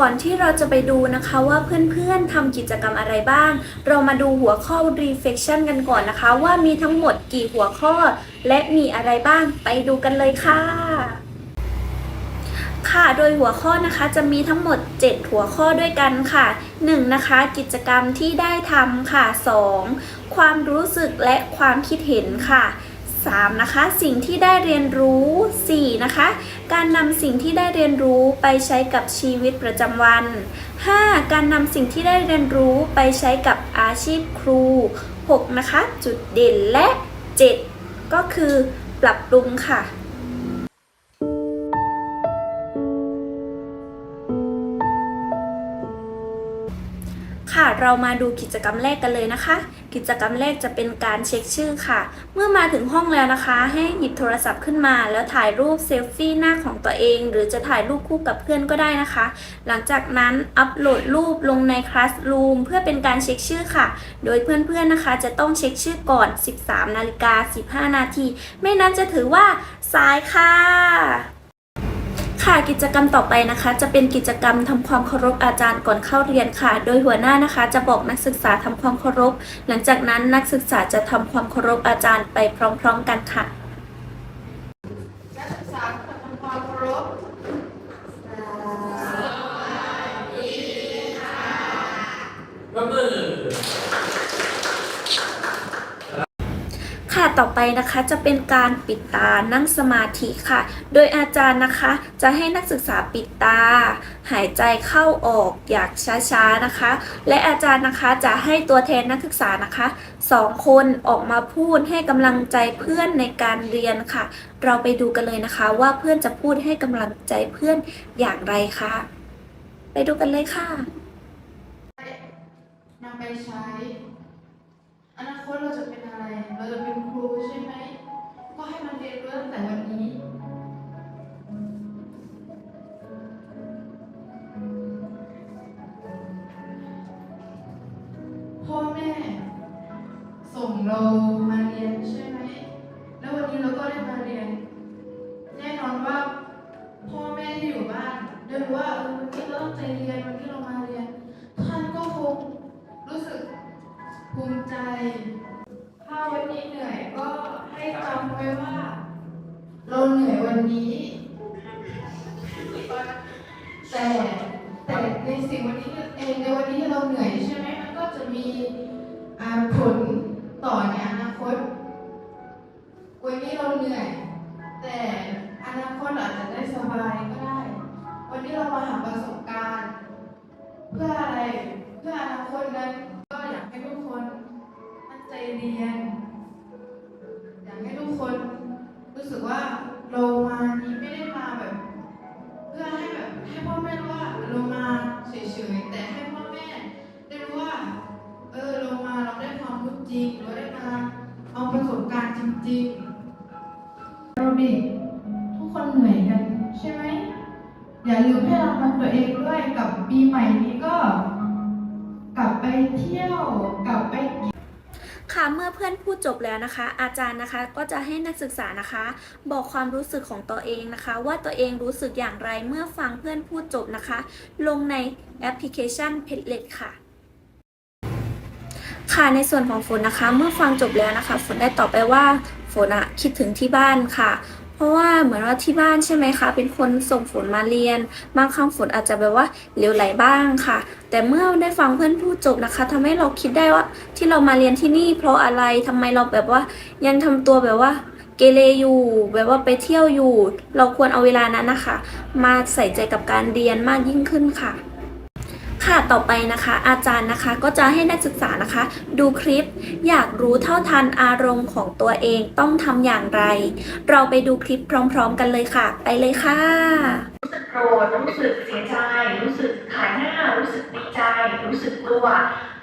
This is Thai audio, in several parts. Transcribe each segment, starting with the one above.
ก่อนที่เราจะไปดูนะคะว่าเพื่อนๆทำกิจกรรมอะไรบ้าง เรามาดูหัวข้อ reflection กันก่อนนะคะ ว่ามีทั้งหมดกี่หัวข้อ และมีอะไรบ้างไปดูกันเลยค่ะ ค่ะโดยหัวข้อนะคะจะมีทั้งหมด 7 หัวข้อด้วยกันค่ะ 1. นะคะ กิจกรรมที่ได้ทำค่ะ 2. ความรู้สึกและความคิดเห็นค่ะ 3. นะคะ สิ่งที่ได้เรียนรู้ 4. นะคะ การนำสิ่งที่ได้เรียนรู้ไปใช้กับชีวิตประจำวัน 5. การนำสิ่งที่ได้เรียนรู้ไปใช้กับอาชีพครู 6. นะคะ จุดเด่นและ 7. ก็คือปรับปรุงค่ะ ค่ะ เรามาดูกิจกรรมแรกกันเลยนะคะ กิจกรรมแรกจะเป็นการเช็คชื่อค่ะ เมื่อมาถึงห้องแล้วนะคะ ให้หยิบโทรศัพท์ขึ้นมา แล้วถ่ายรูปเซลฟี่หน้าของตัวเอง หรือจะถ่ายรูปคู่กับเพื่อนก็ได้นะคะ หลังจากนั้นอัปโหลดรูปลงใน Classroom เพื่อเป็นการเช็คชื่อค่ะ โดยเพื่อนๆนะคะ จะต้องเช็คชื่อก่อน 13นาฬิกา15 นาที ไม่นั้นจะถือว่าสายค่ะ ค่ะกิจกรรมต่อไปนะคะ จะเป็นกิจกรรมทำความเคารพอาจารย์ก่อนเข้าเรียนค่ะ โดยหัวหน้านะคะจะบอกนักศึกษาทำความเคารพ หลังจากนั้นนักศึกษาจะทำความเคารพอาจารย์ไปพร้อม ๆ กันค่ะ ต่อไปนะคะจะเป็นการปิดตานั่งสมาธิค่ะ โดยอาจารย์นะคะ จะให้นักศึกษาปิดตา หายใจเข้าออกอย่างช้าๆนะคะ และอาจารย์นะคะจะให้ตัวแทนนักศึกษานะคะสองคนออกมาพูดให้กำลังใจเพื่อนในการเรียนค่ะ เราไปดูกันเลยนะคะว่าเพื่อนจะพูดให้กำลังใจเพื่อนอย่างไรคะไปดูกันเลยค่ะนำไปใช้ อนาคตเราจะเป็นอะไร เราจะเป็นครูใช่ไหม ก็ให้มันเรียนรู้ตั้งแต่วันนี้ พ่อแม่ส่งเรามาเรียนใช่ไหม แล้ววันนี้เราก็ได้มาเรียน แน่นอนว่าพ่อแม่ที่อยู่บ้านได้รู้ว่าเออวันนี้เราต้องใจเรียนวันนี้ ภูมิใจ ถ้าวันนี้เหนื่อยก็ให้จำไว้ว่า เราเหนื่อยวันนี้ แต่แต่ในสิ่งวันนี้เองในวันนี้ที่เราเหนื่อยใช่ไหมมันก็จะมีผลต่อในอนาคต วันนี้เราเหนื่อย แต่อนาคตอาจจะได้สบายก็ได้ วันนี้เรามาหาประสบการณ์ เพื่ออะไร เพื่ออนาคตนั้น เรียน อยากให้ทุกคนรู้สึกว่าเรามานี้ไม่ได้มาแบบ เพื่อให้แบบให้พ่อแม่รู้ว่าเรามาเฉยๆแต่ให้พ่อแม่ได้รู้ว่า เออเรามาเราได้ความรู้จริงเราได้มาเอาประสบการณ์จริงๆเราด็กทุกคนเหนื่อยกันใช่ไหมอย่าลืมให้รางวัลตัวเองด้วยกับปีใหม่นี้ก็ กลับไปเที่ยวกลับไป ค่ะเมื่อเพื่อนพูดจบแล้วนะคะ อาจารย์นะคะก็จะให้นักศึกษานะคะ บอกความรู้สึกของตัวเองนะคะ ว่าตัวเองรู้สึกอย่างไรเมื่อฟังเพื่อนพูดจบนะคะ ลงในแอปพลิเคชัน Padlet ค่ะค่ะในส่วนของฝนนะคะ เมื่อฟังจบแล้วนะคะ ฝนได้ตอบไปว่าฝนอะคิดถึงที่บ้านค่ะ ราะว่าเหมือนว่าที่บ้านใช่ไหมคะ เป็นคนส่งฝนมาเรียน บางครั้งฝนอาจจะแบบว่าเหลวไหลบ้างค่ะ แต่เมื่อได้ฟังเพื่อนพูดจบนะคะทำให้เราคิดได้ว่าที่เรามาเรียนที่นี่ เพราะอะไรทำไมเราแบบว่ายังทำตัวแบบว่าเกเรอยู่ แบบว่าไปเที่ยวอยู่ เราควรเอาเวลานั้นนะคะ มาใส่ใจกับการเรียนมากยิ่งขึ้นค่ะ ค่ะต่อไปนะคะ อาจารย์นะคะก็จะให้นักศึกษานะคะ ดูคลิป อยากรู้เท่าทันอารมณ์ของตัวเองต้องทำอย่างไร เราไปดูคลิปพร้อม ๆ กันเลยค่ะ ไปเลยค่ะ รู้สึกโกรธรู้สึกเสียใจ รู้สึกขายหน้า รู้สึกดีใจ รู้สึกกลัว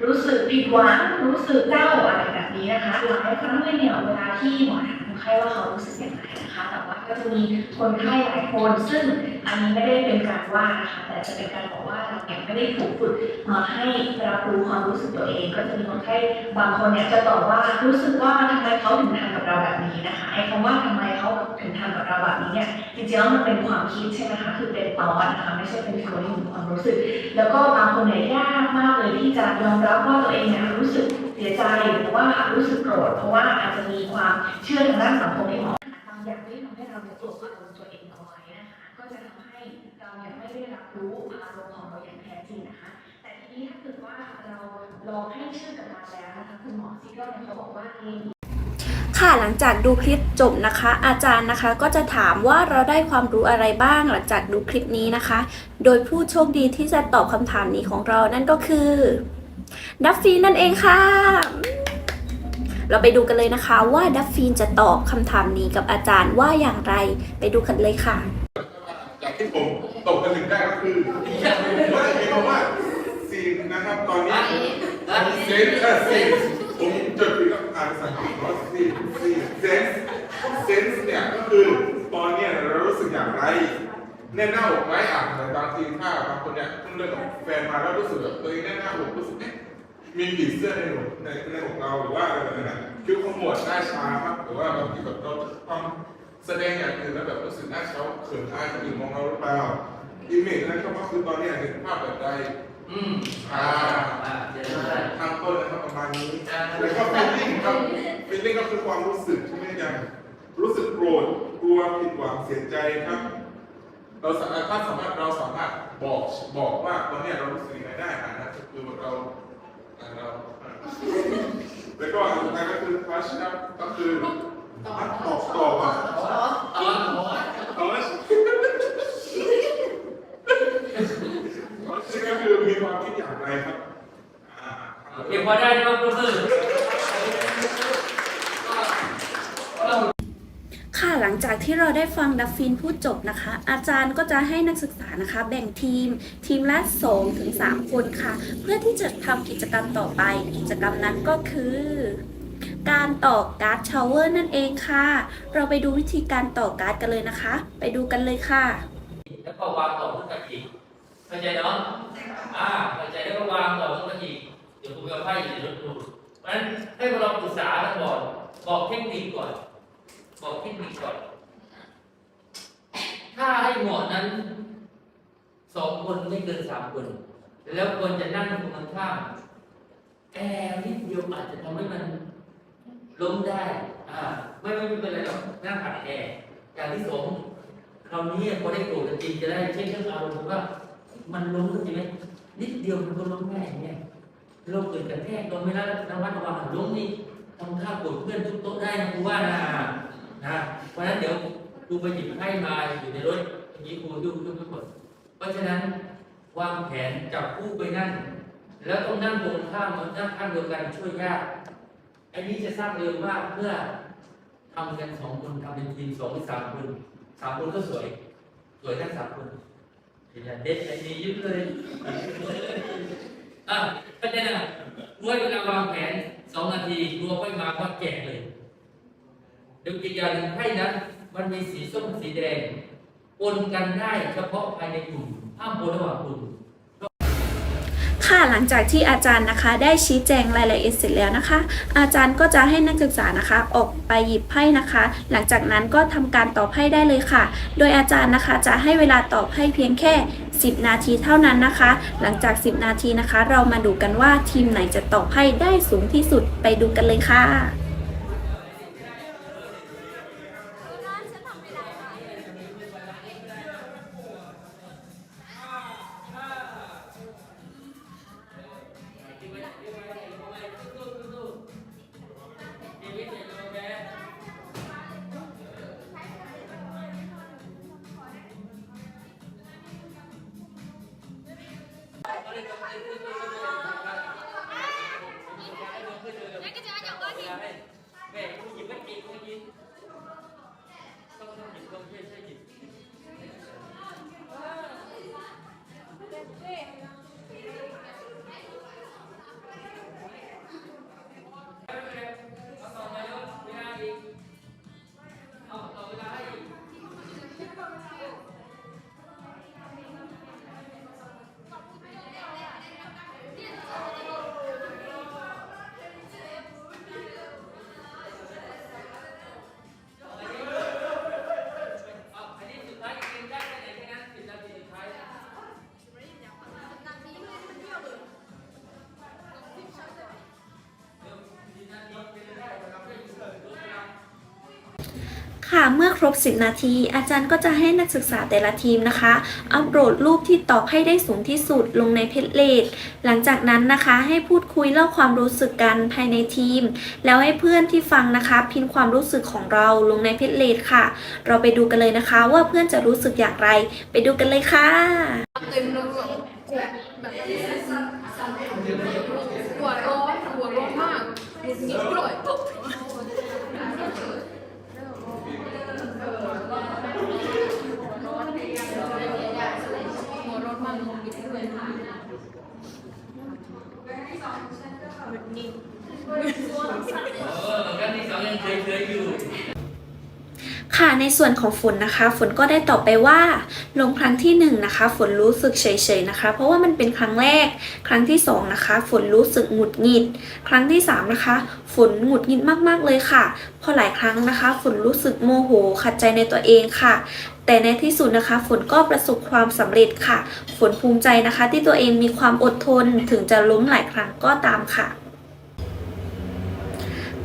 รู้สึกผิดหวังรู้สึกเศร้าอะไรแบบนี้นะคะหลายครั้งเลยเนี่ยเวลาที่หมอ ไข้ว่าเขารู้สึกยังไงนะคะ แต่ว่าก็จะมีคนไข้หลายคน ซึ่งอันนี้ไม่ได้เป็นการว่านะคะแต่จะเป็นการบอกว่าเราเนี่ยไม่ได้ถูกฝึกมาให้รับรู้ความรู้สึกตัวเอง ก็จะมีคนไข้บางคนเนี่ยจะตอบว่ารู้สึกว่าทำไมเขาถึงทำกับเราแบบนี้นะคะไอ้คำว่าทำไมเขาถึงทำกับเราแบบนี้เนี่ยจริงๆแล้วมันเป็นความคิดใช่ไหมคะคือเป็นตอนนะคะไม่ใช่เป็น feeling หรือความรู้สึก แล้วก็บางคนเนี่ยยากมากเลยที่จะยอมรับว่าตัวเองเนี่ยรู้สึก เสียใจหรือว่ารู้สึกโกรธเพราะว่าอาจจะมีความเชื่อทางด้านสังคมที่บอกบางอย่างที่ทำให้เราเนี่ยกดอารมณ์ตัวเองเอาไว้นะคะก็จะทำให้เราเนี่ยไม่ได้รับรู้อารมณ์ของเราอย่างแท้จริงนะคะแต่ทีนี้ถ้าเกิดว่าเราลองให้ชื่อกับมันแล้วนะคะคุณหมอซิกเนี่ยเขาบอกว่าเองค่ะหลังจากดูคลิปจบนะคะ อาจารย์นะคะก็จะถามว่าเราได้ความรู้อะไรบ้างหลังจากดูคลิปนี้นะคะ โดยผู้โชคดีที่จะตอบคำถามนี้ของเรานั่นก็คือ ดัฟฟีนนั่นเองค่ะ เราไปดูกันเลยนะคะ ว่าดัฟฟีนจะตอบคำถามนี้กับอาจารย์ว่าอย่างไรไปดูกันเลยค่ะ จากที่ผมตกผลึกได้ก็คือว่าเห็นว่าซีนนะครับตอนนี้เซนเออซีนผมจดผิดกับอ่านภาษาอังกฤษว่าซีนซีนเซนเซนเนี่ยก็คือตอนเนี้ยเรารู้สึกอย่างไร แน่นหน้าอกไหมอะเหมือนบางทีถ้าบางคนเนี่ยเพิ่งเลิกกับแฟนมาแล้วรู้สึกแบบเองแน่นหน้าอกรู้สึกเอ๊ะมีผีเสื้อในหนกในในอกเราหรือว่าอะไรแบบนั้นคิ้วขมวดหน้าชาครับหรือว่าบางทีแบบเราความแสดงอย่างอื่นแล้วแบบรู้สึกหน้าเช้าเขินอายคนอื่นมองเราหรือเปล่าอิมเมจนั้นก็คือตอนนี้เห็นภาพแบบใดอืมอ่าเดี๋ยวได้ทางต้นนะครับประมาณนี้อ่าแล้วก็ฟีลลิ่งครับฟีลลิ่งก็คือความรู้สึกใช่ไหมยังรู้สึกโกรธกลัวผิดหวังเสียใจครับ เราสามารถถ้าสามารถเราสามารถบอกบอกว่าตอนนี้เรารู้สึกยังไงได้อ่านะคือเราอ่าเราอ่าแล้วก็อันสุดท้ายก็คือฟัชครับก็คือตอบตอบอะอ๋อเอาละก็คือมีความคิดอย่างไรครับอ่าเก็บพอได้ก็ก็คือค่ะหลังจาก ที่เราได้ฟังดัฟฟินพูดจบนะคะ อาจารย์ก็จะให้นักศึกษานะคะ แบ่งทีม ทีมละ2ถึง3คนค่ะ เพื่อที่จะทำกิจกรรมต่อไป กิจกรรมนั้นก็คือ การต่อการ์ดชาวเวอร์นั่นเองค่ะ เราไปดูวิธีการต่อการ์ดกันเลยนะคะ ไปดูกันเลยค่ะ แล้วก็วางต่อขึ้นมาอีกเข้าใจเนาะอ่าเข้าใจแล้วก็วางต่อขึ้นมาอีกเดี๋ยวคุณจะไพ่อยู่ในรถดูเพราะฉะนั้นให้เราปรึกษากันก่อนบอกเทคนิคก่อนบอกเทคนิคก่อน ถ้าให้เหมาะนั้นสองคนไม่เกินสามคน แล้วควรจะนั่งตรงกันข้ามแอร์นิดเดียวอาจจะทำให้มันล้มได้ อ่า ไม่ไม่เป็นไรหรอกนั่งผัดแอร์อย่างที่สองคราวนี้พอได้โกรธกันจริงจะได้เช็คเรื่องอารมณ์ว่ามันล้มก็จริงไหมนิดเดียวมันก็ล้มง่ายเนี่ยเราเกิดกระแทกโดนไม่ละระวัดระวังล้มนี่ทำท่าโกรธเพื่อนทุกโต๊ะได้นะครูว่านะนะเพราะฉะนั้นเดี๋ยว ครูไปหยิบให้มาอยู่ในรถอย่างนี้ครูดูทุกคน เพราะฉะนั้นวางแผนจับคู่ไปนั่งแล้วต้องนั่งตรงข้ามนั่งข้างเดียวกันช่วยยากอันนี้จะสร้างเร็วมากเพื่อทำกันสองคนทำเป็นทีมสองหรือสามคนสามคนก็สวย สวยทั้งสามคนเห็นไหมเด็ดไอ้นี่ยึดเลยอะก็จะนะเมื่อเวลาวางแผนสองนาทีรัวไปมาก็แจกเลยเดี๋ยวอีกอย่าดึงให้นะ มันมีสีส้มสีแดงปนกันได้เฉพาะภายในกลุ่มห้ามปนระหว่างกลุ่มค่ะหลังจากที่อาจารย์นะคะได้ชี้แจงรายละเอียดเสร็จแล้วนะคะ อาจารย์ก็จะให้นักศึกษานะคะออกไปหยิบไพ่นะคะ หลังจากนั้นก็ทำการตอบไพ่ได้เลยค่ะ โดยอาจารย์นะคะจะให้เวลาตอบไพ่เพียงแค่ 10 นาทีเท่านั้นนะคะ หลังจาก 10 นาทีนะคะ เรามาดูกันว่าทีมไหนจะตอบไพ่ได้สูงที่สุดไปดูกันเลยค่ะ เมื่อครบ 10 นาที อาจารย์ก็จะให้นักศึกษาแต่ละทีมนะคะ อัปโหลดรูปที่ตอบให้ได้สูงที่สุดลงในเพจเลดหลังจากนั้นนะคะ ให้พูดคุยเล่าความรู้สึกกันภายในทีม แล้วให้เพื่อนที่ฟังนะคะ พิมพ์ความรู้สึกของเราลงในเพจเลดค่ะ เราไปดูกันเลยนะคะ ว่าเพื่อนจะรู้สึกอย่างไร ไปดูกันเลยค่ะ เต็มเลยแบบแบบหัวร้อนหัวร้อนมากหงุดหงิดด้วยปุ๊บหัวร้อนมากหงุดหงิดด้วย เออครั้งที่สองยังเคยเคยอยู่ ค่ะในส่วนของฝนนะคะ ฝนก็ได้ตอบไปว่า ลงครั้งที่หนึ่งนะคะ ฝนรู้สึกเฉยๆนะคะ เพราะว่ามันเป็นครั้งแรก ครั้งที่สองนะคะ ฝนรู้สึกหงุดหงิด ครั้งที่สามนะคะ ฝนหงุดหงิดมากๆเลยค่ะพอหลายครั้งนะคะ ฝนรู้สึกโมโห ขัดใจในตัวเองค่ะ แต่ในที่สุดนะคะ ฝนก็ประสบความสำเร็จค่ะ ฝนภูมิใจนะคะ ที่ตัวเองมีความอดทนถึงจะล้มหลายครั้งก็ตามค่ะ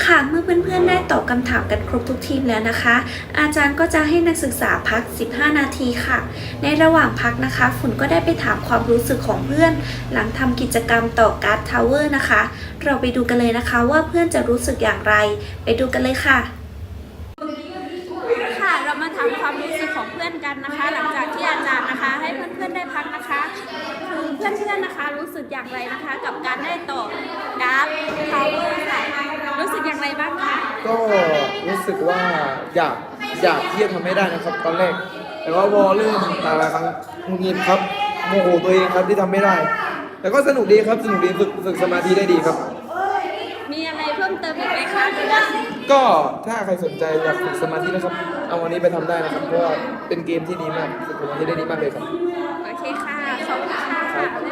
ค่ะเมื่อเพื่อนๆได้ตอบคำถามกันครบทุกทีมแล้วนะคะ อาจารย์ก็จะให้นักศึกษาพัก 15 นาทีค่ะ ในระหว่างพักนะคะ ฝุ่นก็ได้ไปถามความรู้สึกของเพื่อน หลังทำกิจกรรมต่อการ์ดทาวเวอร์นะคะ เราไปดูกันเลยนะคะว่าเพื่อนจะรู้สึกอย่างไร ไปดูกันเลยค่ะค่ะเรามาถามความรู้สึกของเพื่อนกันนะคะ หลังจากที่อาจารย์นะคะ ให้เพื่อนๆได้พักนะคะคือเพื่อนๆนะคะ รู้สึกอย่างไรนะคะ กับการได้ต่อการ์ดทาวเวอร์ค่ะ อย่างไรบ้างคะก็รู้สึกว่าอยากอยากที่จะทำให้ได้นะครับ ตอนแรก แต่ว่าวอเริ่มหลายๆครั้งหงุดหงิดครับโมโหตัวเองครับที่ทำไม่ได้ แต่ก็สนุกดีครับสนุกดีฝึกฝึกสมาธิได้ดีครับ มีอะไรเพิ่มเติมอีกไหมคะหรือว่าก็ถ้าใครสนใจอยากฝึกสมาธินะครับ เอาวันนี้ไปทำได้นะครับเพราะว่าเป็นเกมที่ดีมากฝึกสมาธิได้ดีมากเลยครับ โอเคค่ะ ขอบคุณค่ะบ๊ายบายค่ะ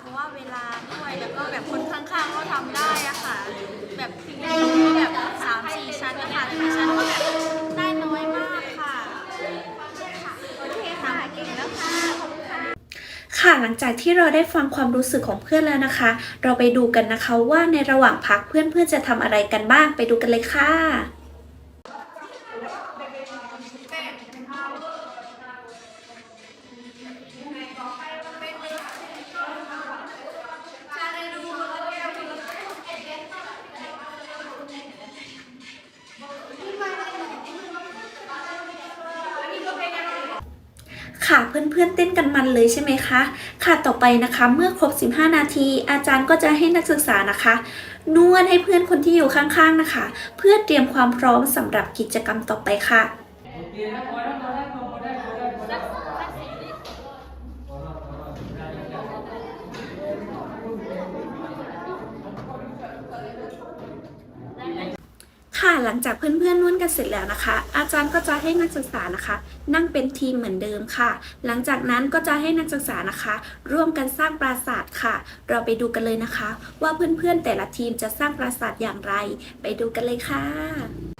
เพราะว่าเวลาด้วยแล้วก็แบบคนข้างๆก็ทำได้อะค่ะ แบบก็แบบสามสี่ชั้นนะคะแต่ชั้นก็แบบได้น้อยมากค่ะค่ะโอเคค่ะเก่งแล้วค่ะขอบคุณค่ะ ค่ะหลังจากที่เราได้ฟังความรู้สึกของเพื่อนแล้วนะคะ เราไปดูกันนะคะว่าในระหว่างพักเพื่อนๆจะทำอะไรกันบ้างไปดูกันเลยค่ะ ค่ะต่อไปนะคะ เมื่อครบ 15 นาที อาจารย์ก็จะให้นักศึกษานะคะ นวดให้เพื่อนคนที่อยู่ข้างๆนะคะ เพื่อเตรียมความพร้อมสำหรับกิจกรรมต่อไปค่ะ ค่ะหลังจากเพื่อนๆนวดกันเสร็จแล้วนะคะ อาจารย์ก็จะให้นักศึกษานะคะ นั่งเป็นทีมเหมือนเดิมค่ะ หลังจากนั้นก็จะให้นักศึกษานะคะ ร่วมกันสร้างปราสาทค่ะ เราไปดูกันเลยนะคะ ว่าเพื่อนๆแต่ละทีมจะสร้างปราสาทอย่างไร ไปดูกันเลยค่ะ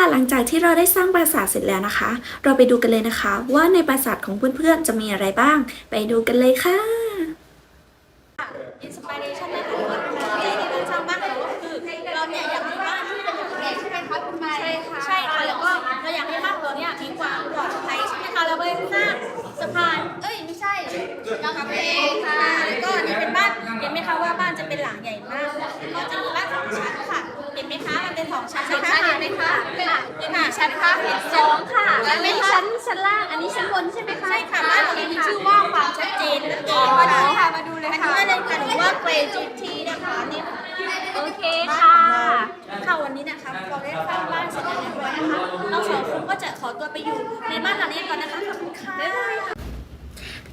ค่ะหลังจากที่เราได้สร้างปราสาทเสร็จแล้วนะคะ เราไปดูกันเลยนะคะ ว่าในปราสาทของเพื่อนๆจะมีอะไรบ้าง ไปดูกันเลยค่ะ เลยค่ะอันนี้เลยค่ะหรือว่าเกรจิทีนะคะนี่ค่ะโอเคค่ะค่ะวันนี้นะคะเราได้สร้างบ้านเสร็จแล้วเรียบร้อยนะคะเราสองคนก็จะขอตัวไปอยู่ในบ้านหลังนี้ก่อนนะคะขอบคุณค่ะบ๊ายบาย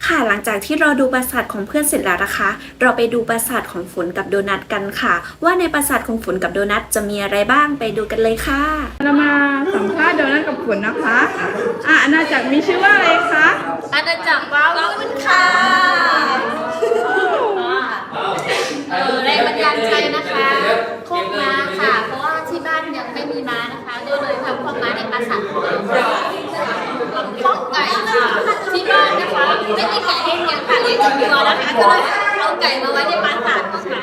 ค่ะหลังจากที่เราดูปราสาทของเพื่อนเสร็จแล้วนะคะ เราไปดูปราสาทของฝนกับโดนัทกันค่ะ ว่าในปราสาทของฝนกับโดนัทจะมีอะไรบ้างไปดูกันเลยค่ะ เรามาสัมภาษณ์โดนัทกับฝนนะคะ อะอาณาจักรมีชื่อว่าอะไรคะอาณาจักรว้าวขึ้นค่ะ เออแรงบันดาลใจนะคะโคกม้าค่ะ เพราะว่าที่บ้านยังไม่มีม้านะคะ ก็เลยทำโคกม้าในปราสาทของเราข้อกไก่ค่ะที่บ้านนะคะ ไม่มีไก่ให้เลี้ยงค่ะเลี้ยงอย่างเดียวนะคะก็เลยเอาไก่มาไว้ในปราสาทนะคะ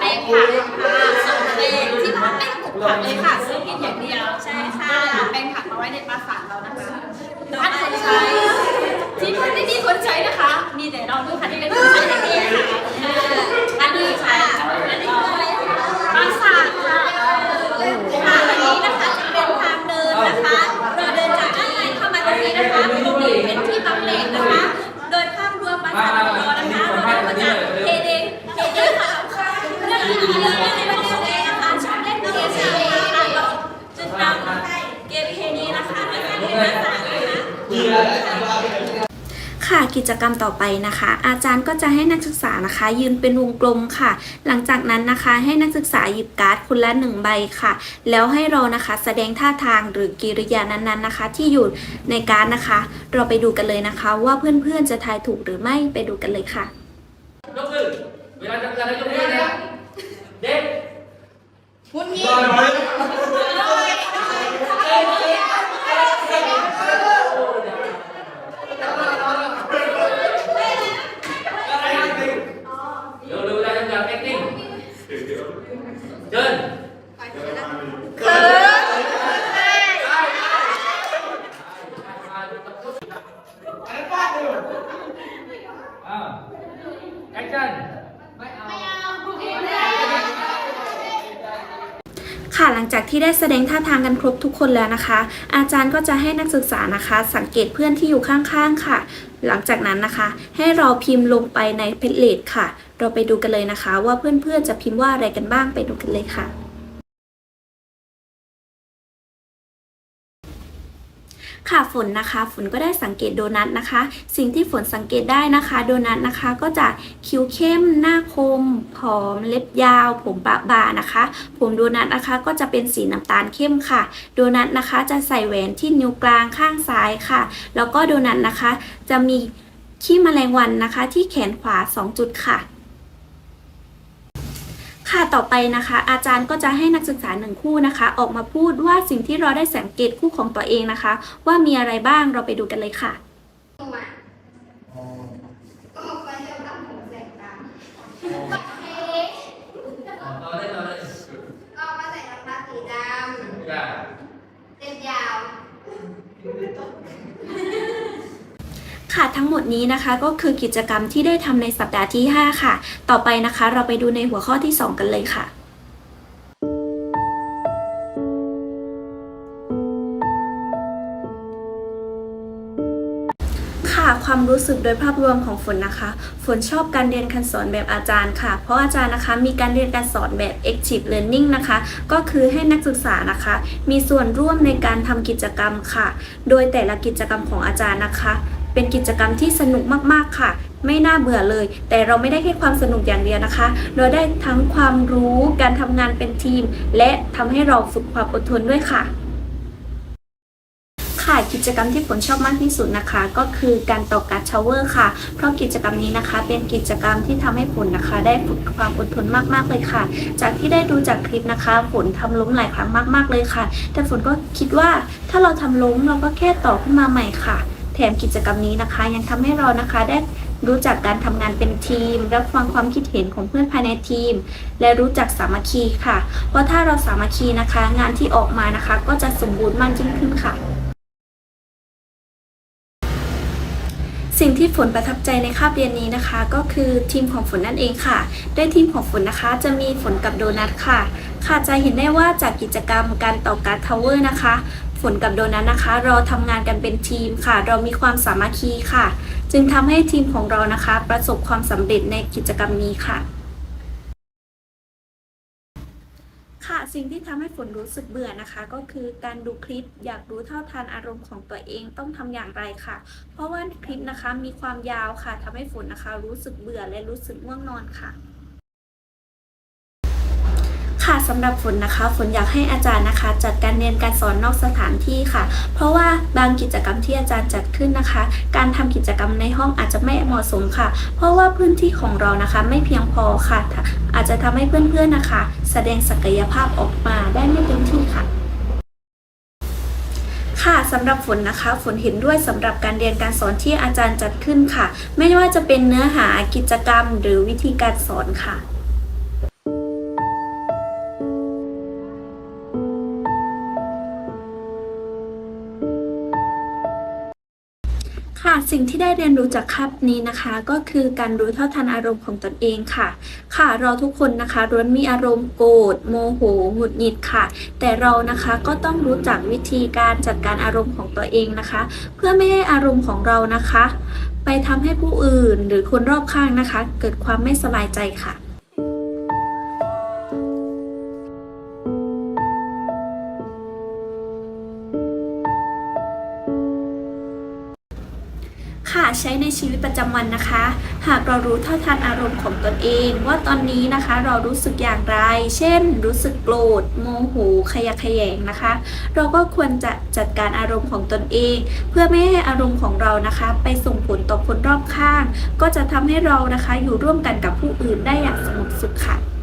แปลงผักค่ะส่งแปลงที่บ้านไม่ปลูกผักเลยค่ะซื้อกินอย่างเดียวใช่ค่ะเอาแปลงผักมาไว้ในปราสาทเรานะคะบ้านคนใช้ ที่บ้านไม่มีคนใช้นะคะ มีแต่เราด้วยค่ะที่เป็นคนใช้อย่างเดียวค่ะอันนี้ค่ะอันนี้คืออะไร กิจกรรมต่อไปนะคะ อาจารย์ก็จะให้นักศึกษานะคะ ยืนเป็นวงกลมค่ะ หลังจากนั้นนะคะให้นักศึกษาหยิบการ์ดคนละหนึ่งใบค่ะ แล้วให้เรานะคะ แสดงท่าทางหรือกิริยานั้นๆนะคะ ที่อยู่ในการ์ดนะคะ เราไปดูกันเลยนะคะ ว่าเพื่อนๆจะทายถูกหรือไม่ไปดูกันเลยค่ะยกมือเวลาทำการแล้วยกมือนะเด็กมุนงี้ เดี๋ยวเวลาทำการ acting เชิญ อ้าว ค่ะหลังจากที่ได้แสดงท่าทางกันครบทุกคนแล้วนะคะ อาจารย์ก็จะให้นักศึกษานะคะ สังเกตเพื่อนที่อยู่ข้างๆค่ะ หลังจากนั้นนะคะ ให้เราพิมพ์ลงไปในเพจเลดค่ะ เราไปดูกันเลยนะคะ ว่าเพื่อนๆจะพิมพ์ว่าอะไรกันบ้างไปดูกันเลยค่ะ ค่ะฝนนะคะ ฝนก็ได้สังเกตโดนัทนะคะ สิ่งที่ฝนสังเกตได้นะคะ โดนัทนะคะ ก็จะคิ้วเข้ม หน้าคมผอม เล็บยาว ผมปะบ่านะคะ ผมโดนัทนะคะก็จะเป็นสีน้ำตาลเข้มค่ะ โดนัทนะคะจะใส่แหวนที่นิ้วกลางข้างซ้ายค่ะ แล้วก็โดนัทนะคะ จะมีขี้แมลงวันนะคะ ที่แขนขวา 2 จุดค่ะ ค่ะต่อไปนะคะ อาจารย์ก็จะให้นักศึกษาหนึ่งคู่นะคะ ออกมาพูดว่าสิ่งที่เราได้สังเกตคู่ของตัวเองนะคะ ว่ามีอะไรบ้างเราไปดูกันเลยค่ะ ออกไปจะทำผมแสกตา ต่อเลยต่อเลย ออกมาใส่รองเท้าสีด จ้าำเล็บยาว ค่ะทั้งหมดนี้นะคะก็คือกิจกรรมที่ได้ทำในสัปดาห์ที่ 5 ค่ะ ต่อไปนะคะเราไปดูในหัวข้อที่ 2 กันเลยค่ะค่ะความรู้สึกโดยภาพรวมของฝนนะคะ ฝนชอบการเรียนการสอนแบบอาจารย์ค่ะ เพราะอาจารย์นะคะมีการเรียนการสอนแบบ active learning นะคะ ก็คือให้นักศึกษานะคะ มีส่วนร่วมในการทำกิจกรรมค่ะ โดยแต่ละกิจกรรมของอาจารย์นะคะ เป็นกิจกรรมที่สนุกมากๆค่ะ ไม่น่าเบื่อเลย แต่เราไม่ได้แค่ความสนุกอย่างเดียวนะคะ เราได้ทั้งความรู้การทำงานเป็นทีม และทำให้เราฝึกความอดทนด้วยค่ะค่ะกิจกรรมที่ฝนชอบมากที่สุดนะคะ ก็คือการตอกการชาวเวอร์ค่ะ เพราะกิจกรรมนี้นะคะ เป็นกิจกรรมที่ทำให้ฝนนะคะ ได้ฝึกความอดทนมากๆเลยค่ะ จากที่ได้ดูจากคลิปนะคะฝนทำล้มหลายครั้งมากๆเลยค่ะ แต่ฝนก็คิดว่าถ้าเราทำล้มเราก็แค่ต่อขึ้นมาใหม่ค่ะ แถมกิจกรรมนี้นะคะ ยังทำให้เรานะคะได้รู้จักการทำงานเป็นทีม รับฟังความคิดเห็นของเพื่อนภายในทีม และรู้จักสามัคคีค่ะ เพราะถ้าเราสามัคคีนะคะ งานที่ออกมานะคะ ก็จะสมบูรณ์มากยิ่งขึ้นค่ะ สิ่งที่ฝนประทับใจในคาบเรียนนี้นะคะ ก็คือทีมของฝนนั่นเองค่ะ โดยทีมของฝนนะคะจะมีฝนกับโดนัทค่ะ ค่ะจะเห็นได้ว่าจากกิจกรรมการต่อการ์ดทาวเวอร์นะคะ ฝนกับโดนัทนะคะ เราทำงานกันเป็นทีมค่ะ เรามีความสามัคคีค่ะ จึงทำให้ทีมของเรานะคะ ประสบความสำเร็จในกิจกรรมนี้ค่ะ ค่ะสิ่งที่ทำให้ฝนรู้สึกเบื่อนะคะ ก็คือการดูคลิปอยากรู้เท่าทันอารมณ์ของตัวเองต้องทำอย่างไรค่ะ เพราะว่าคลิปนะคะมีความยาวค่ะทำให้ฝนนะคะ รู้สึกเบื่อและรู้สึกง่วงนอนค่ะ ค่ะสำหรับฝนนะคะฝนอยากให้อาจารย์นะคะ จัดการเรียนการสอนนอกสถานที่ค่ะ เพราะว่าบางกิจกรรมที่อาจารย์จัดขึ้นนะคะ การทำกิจกรรมในห้องอาจจะไม่เหมาะสมค่ะ เพราะว่าพื้นที่ของเรานะคะ ไม่เพียงพอค่ะ อาจจะทำให้เพื่อนๆนะคะ แสดงศักยภาพออกมาได้ไม่เต็มที่ค่ะค่ะสำหรับฝนนะคะฝนเห็นด้วยสำหรับการเรียนการสอนที่อาจารย์จัดขึ้นค่ะ ไม่ว่าจะเป็นเนื้อหากิจกรรมหรือวิธีการสอนค่ะ สิ่งที่ได้เรียนรู้จากคาบนี้นะคะ ก็คือการรู้เท่าทันอารมณ์ของตนเองค่ะ ค่ะเราทุกคนนะคะล้วนมีอารมณ์โกรธโมโหหงุดหงิดค่ะ แต่เรานะคะก็ต้องรู้จักวิธีการจัดการอารมณ์ของตัวเองนะคะ เพื่อไม่ให้อารมณ์ของเรานะคะ ไปทำให้ผู้อื่นหรือคนรอบข้างนะคะ เกิดความไม่สบายใจค่ะ ใช้ในชีวิตประจำวันนะคะ หากเรารู้เท่าทันอารมณ์ของตนเอง ว่าตอนนี้นะคะเรารู้สึกอย่างไร เช่น รู้สึกโกรธโมโหขยะแขยงนะคะ เราก็ควรจะจัดการอารมณ์ของตนเอง เพื่อไม่ให้อารมณ์ของเรานะคะ ไปส่งผลต่อคนรอบข้าง ก็จะทำให้เรานะคะอยู่ร่วมกันกับผู้อื่นได้อย่างสงบสุขค่ะ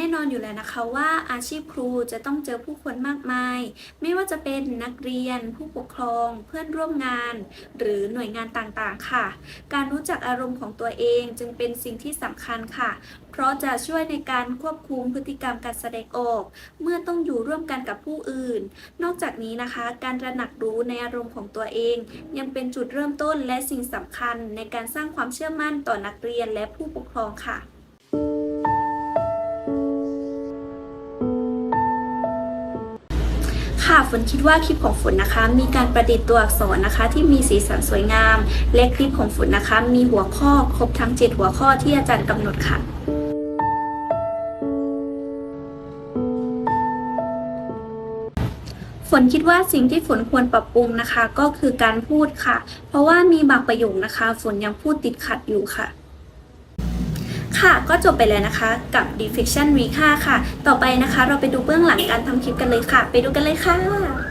แน่นอนอยู่แล้วนะคะว่าอาชีพครูจะต้องเจอผู้คนมากมาย ไม่ว่าจะเป็นนักเรียน ผู้ปกครอง เพื่อนร่วมงาน หรือหน่วยงานต่างๆ ค่ะ การรู้จักอารมณ์ของตัวเองจึงเป็นสิ่งที่สำคัญค่ะ เพราะจะช่วยในการควบคุมพฤติกรรมการแสดงออก เมื่อต้องอยู่ร่วมกันกับผู้อื่น นอกจากนี้นะคะ การระหนักรู้ในอารมณ์ของตัวเอง ยังเป็นจุดเริ่มต้นและสิ่งสำคัญในการสร้างความเชื่อมั่นต่อนักเรียนและผู้ปกครองค่ะ ค่ะฝนคิดว่าคลิปของฝนนะคะ มีการประดิษฐ์ตัวอักษรนะคะ ที่มีสีสันสวยงาม และคลิปของฝนนะคะ มีหัวข้อครบทั้ง 7 หัวข้อที่อาจารย์กำหนดค่ะฝนคิดว่าสิ่งที่ฝนควรปรับปรุงนะคะ ก็คือการพูดค่ะ เพราะว่ามีบางประโยคนะคะ ฝนยังพูดติดขัดอยู่ค่ะ ค่ะ ก็จบไปแล้วนะคะกับ d e f i c t i o n Week 5ค่ะ ต่อไปนะคะ เราไปดูเบื้องหลังการทำคลิปกันเลยค่ะ ไปดูกันเลยค่ะ